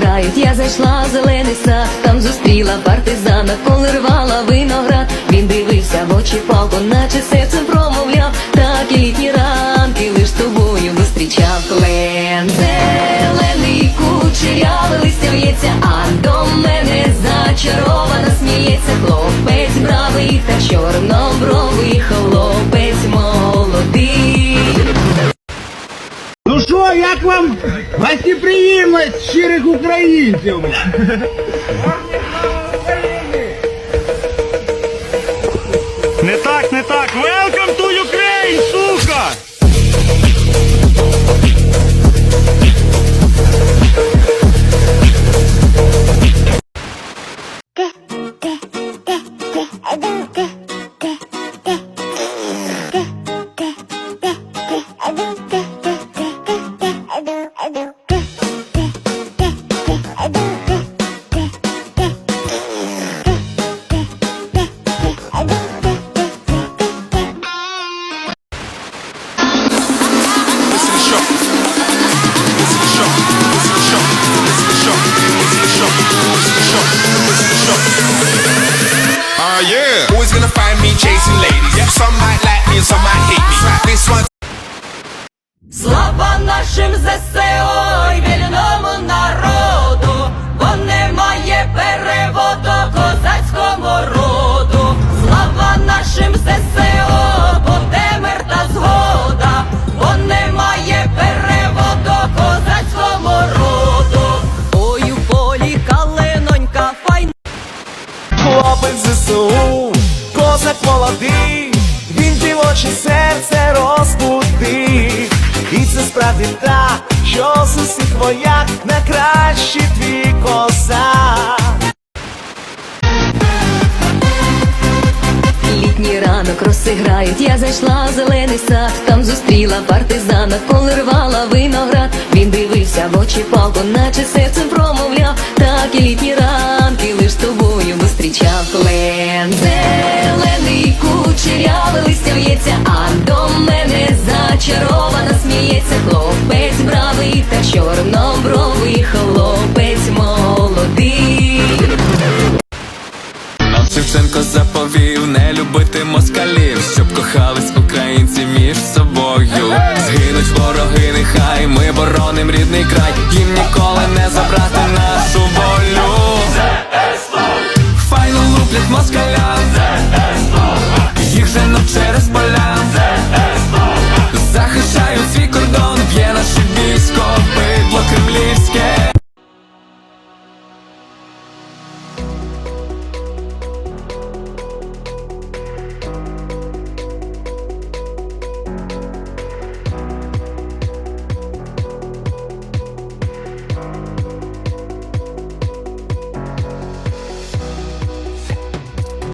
грають, я зайшла в зелений сад, там зустріла партизана, коли рвала виноград. Він дивився в очі палко, наче серцем промовляв, так і літні ранки лиш тобою зустрічав клен. Зелений кучерявий листя в'ється, а до мене зачарована сміється хлопець бравий та чорнобровий що, як вам гостеприємність щирих українців? Some might like me some might hate me. This one. Слава нашим ЗСО і вільному народу, бо немає переводу козацькому роду. Слава нашим ЗСО, бо де мир та згода, бо немає переводу козацькому роду. Ой, у полі калинонька файна. Хлопець ЗСУ, козак молодий, дівоче серце розбудив. І це справді так, що з усіх на кращий твій козак. Літній ранок розсиграють, я зайшла в зелений сад, там зустріла партизана, коли рвала виноград. Він дивився в очі палко, наче серцем промовляв, так і літні ранки лиш тобою зустрічав клен. Зелений кучерявий листя в'ється, а до мене зачарована сміється хлопець бравий та чорнобровий хлопець молодий. Шевченко заповів не любити москалів, щоб кохались українці між собою. Згинуть вороги, нехай ми бороним рідний край, їм ніколи не